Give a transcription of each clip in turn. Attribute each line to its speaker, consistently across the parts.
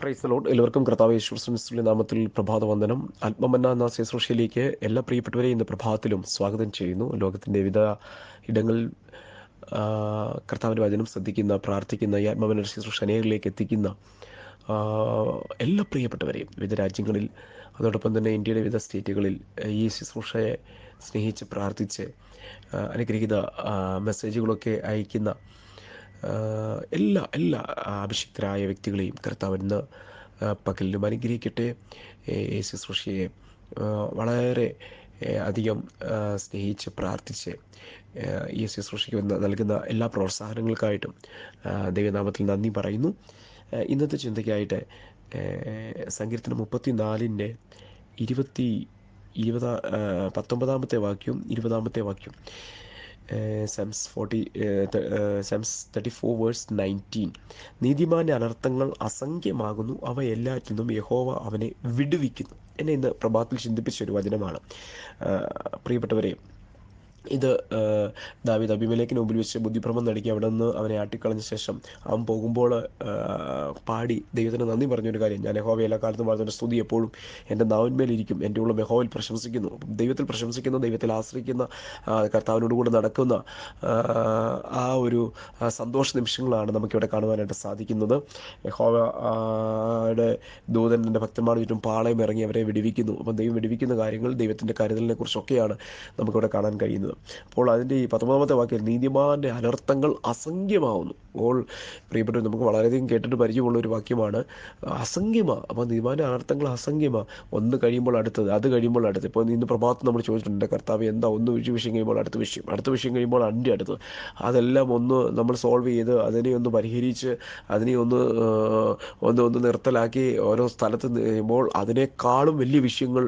Speaker 1: Price load എല്ലാവർക്കും കർത്താവ് നാമത്തിൽ പ്രഭാത വന്ദനം ആത്മമന്ന എന്ന ശുശ്രൂഷയിലേക്ക് എല്ലാ പ്രിയപ്പെട്ടവരെയും ഇന്ന് പ്രഭാതത്തിലും സ്വാഗതം ചെയ്യുന്നു. ലോകത്തിന്റെ വിവിധ ഇടങ്ങളിൽ കർത്താവിന്റെ വചനം ശ്രദ്ധിക്കുന്ന പ്രാർത്ഥിക്കുന്ന ഈ ആത്മമന്ന ശുശ്രൂഷ അനേകരിലേക്ക് എത്തിക്കുന്ന എല്ലാ പ്രിയപ്പെട്ടവരെയും വിവിധ രാജ്യങ്ങളിൽ അതോടൊപ്പം തന്നെ ഇന്ത്യയുടെ വിവിധ സ്റ്റേറ്റുകളിൽ ഈ ശുശ്രൂഷയെ സ്നേഹിച്ച് പ്രാർത്ഥിച്ച് അനുഗ്രഹിത മെസ്സേജുകളൊക്കെ അയക്കുന്ന എല്ലാ എല്ലാ അഭിഷിക്തരായ വ്യക്തികളെയും കർത്താവ് ഇന്ന് പകലിലും അനുഗ്രഹിക്കട്ടെ. ഈ ശുശ്രൂഷയെ വളരെ അധികം സ്നേഹിച്ച് പ്രാർത്ഥിച്ച് ഈ ശുശ്രൂഷയ്ക്ക് നൽകുന്ന എല്ലാ പ്രോത്സാഹനങ്ങൾക്കായിട്ടും ദൈവനാമത്തിൽ നന്ദി പറയുന്നു. ഇന്നത്തെ ചിന്തയ്ക്കായിട്ട് സങ്കീർത്തനം മുപ്പത്തി നാലിന്റെ ഇരുപത്തി ഇരുപതാ പത്തൊമ്പതാമത്തെ വാക്യവും ഇരുപതാമത്തെ വാക്യം Psalms forty Psalms thirty four verse nineteen. നീതിമാന്റെ അനർത്ഥങ്ങൾ അസംഖ്യമാകുന്നു. അവ എല്ലാറ്റിൽ നിന്നും യഹോവ അവനെ വിടുവിക്കുന്നു. എന്നെ ഇന്ന് പ്രഭാതത്തിൽ ചിന്തിപ്പിച്ച ഒരു വചനമാണ്. പ്രിയപ്പെട്ടവരെ ഇത് ദാവിദ് അഭിമലേക്കിന് മുമ്പിൽ വെച്ച് ബുദ്ധിഭ്രമം നടക്കി അവിടെ നിന്ന് അവനെ ആട്ടിക്കളഞ്ഞ ശേഷം അവൻ പോകുമ്പോൾ പാടി ദൈവത്തിന് നന്ദി പറഞ്ഞൊരു കാര്യം. ഞാൻ യഹോവ എല്ലാ കാലത്തും പറഞ്ഞ സ്തുതി എപ്പോഴും എന്റെ നാവിന്മേലിരിക്കും. എന്റെ ഉള്ള യഹോവയിൽ പ്രശംസിക്കുന്നു. ദൈവത്തിൽ പ്രശംസിക്കുന്ന ദൈവത്തിൽ ആശ്രയിക്കുന്ന കർത്താവിനോട് കൂടെ നടക്കുന്ന ആ, ഒരു സന്തോഷ നിമിഷങ്ങളാണ് നമുക്കിവിടെ കാണുവാനായിട്ട് സാധിക്കുന്നത്. യഹോവയുടെ ദൂതൻ എന്റെ ഭക്തന്മാർ ചുറ്റും പാളയം ഇറങ്ങി അവരെ വിടിവിക്കുന്നു. അപ്പം ദൈവം വിടിവിക്കുന്ന കാര്യങ്ങൾ ദൈവത്തിന്റെ കരുതലിനെ കുറിച്ചൊക്കെയാണ് നമുക്കിവിടെ കാണാൻ കഴിയുന്നത്. അപ്പോൾ അതിന്റെ ഈ പത്തൊമ്പതാമത്തെ വാക്കിൽ നീതിമാന്റെ അനർത്ഥങ്ങൾ അസംഖ്യമാവുന്നു. അപ്പോൾ പ്രിയപ്പെട്ടവർ നമുക്ക് വളരെയധികം കേട്ടിട്ട് പരിചയമുള്ള ഒരു വാക്യമാണ്. അസംഖ്യമാണ് അപ്പോൾ നിയമാന്റെ അനർത്ഥങ്ങൾ അസംഖ്യമാ. ഒന്ന് കഴിയുമ്പോൾ അടുത്തത് അത് കഴിയുമ്പോൾ അടുത്തത്. ഇപ്പോൾ ഇന്ന് പ്രഭാതം നമ്മൾ ചോദിച്ചിട്ടുണ്ട് കർത്താവ് എന്താ ഒന്ന് ഒരു വിഷയം കഴിയുമ്പോൾ അടുത്ത വിഷയം. അടുത്ത വിഷയം കഴിയുമ്പോൾ അന്റെ അടുത്ത് അതെല്ലാം ഒന്ന് നമ്മൾ സോൾവ് ചെയ്ത് അതിനെ ഒന്ന് പരിഹരിച്ച് അതിനെ ഒന്ന് ഒന്ന് ഒന്ന് നിർത്തലാക്കി ഓരോ സ്ഥലത്ത് നിൽക്കുമ്പോൾ അതിനേക്കാളും വലിയ വിഷയങ്ങൾ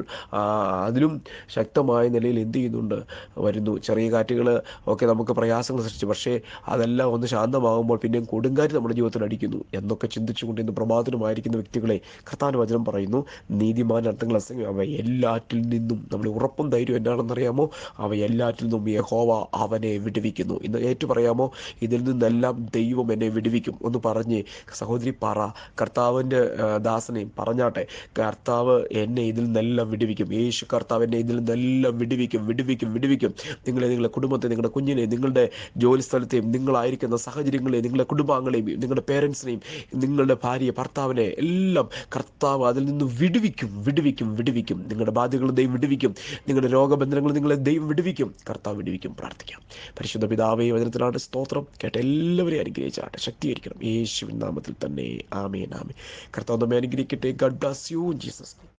Speaker 1: അതിലും ശക്തമായ നിലയിൽ എന്ത് ചെയ്യുന്നുണ്ട്? വരുന്നു. ചെറിയ കാറ്റുകൾ ഒക്കെ നമുക്ക് പ്രയാസങ്ങൾ സൃഷ്ടിച്ചു. പക്ഷേ അതെല്ലാം ഒന്ന് ശാന്തമാകുമ്പോൾ പിന്നെയും കൊടുങ്കാറ്റ് നമ്മുടെ ജീവിതത്തിൽ അടിക്കുന്നു. എന്നൊക്കെ ചിന്തിച്ചുകൊണ്ട് ഇന്ന് പ്രഭാതനമായിരിക്കുന്ന വ്യക്തികളെ കർത്താൻ വചനം പറയുന്നു. നീതിമാൻ അർത്ഥങ്ങൾ അസംഖ്യം അവ എല്ലാറ്റിൽ നിന്നും നമ്മൾ ഉറപ്പും ധൈര്യം എന്നാണെന്നറിയാമോ അവ എല്ലാറ്റിൽ നിന്നും യഹോവ അവനെ വിടുവിക്കുന്നു. ഇന്ന് ഏറ്റു പറയാമോ ഇതിൽ നിന്നെല്ലാം ദൈവം എന്നെ വിടുവിക്കും എന്ന് പറഞ്ഞ് സഹോദരി പറ. കർത്താവിന്റെ ദാസനെയും പറഞ്ഞാട്ടെ. കർത്താവ് എന്നെ ഇതിൽ നിന്നെല്ലാം വിടുവിക്കും. യേശു കർത്താവ് എന്നെ ഇതിൽ നിന്നെല്ലാം വിടുവിക്കും. വിടുവിക്കും വിടുവിക്കും. നിങ്ങളെ നിങ്ങളുടെ കുടുംബത്തെ നിങ്ങളുടെ കുഞ്ഞിനെ നിങ്ങളുടെ ജോലി സ്ഥലത്തെയും നിങ്ങളായിരിക്കുന്ന സാഹചര്യങ്ങളെയും നിങ്ങളുടെ കുടുംബാംഗങ്ങളെയും നിങ്ങളുടെ പേരൻസിനെയും നിങ്ങളുടെ ഭാര്യ ഭർത്താവിനെ എല്ലാം കർത്താവ് അതിൽ നിന്ന് വിടുവിക്കും വിടുവിക്കും വിടുവിക്കും. നിങ്ങളുടെ ബാധ്യതകൾ ദൈവം വിടുവിക്കും. നിങ്ങളുടെ രോഗബന്ധനങ്ങൾ നിങ്ങളെ ദൈവം വിടുവിക്കും. കർത്താവ് വിടുവിക്കും. പ്രാർത്ഥിക്കാം. പരിശുദ്ധ പിതാവേ വചനത്തിലാണ് സ്തോത്രം. കേട്ട എല്ലാവരെയും അനുഗ്രഹിച്ചാട്ടെ ശക്തീകരിക്കണം യേശുവിൻ നാമത്തിൽ തന്നെ. ആമേ ആമേ കർത്താവ് നമ്മെ അനുഗ്രഹിക്കട്ടെ. Garh bless you Jesus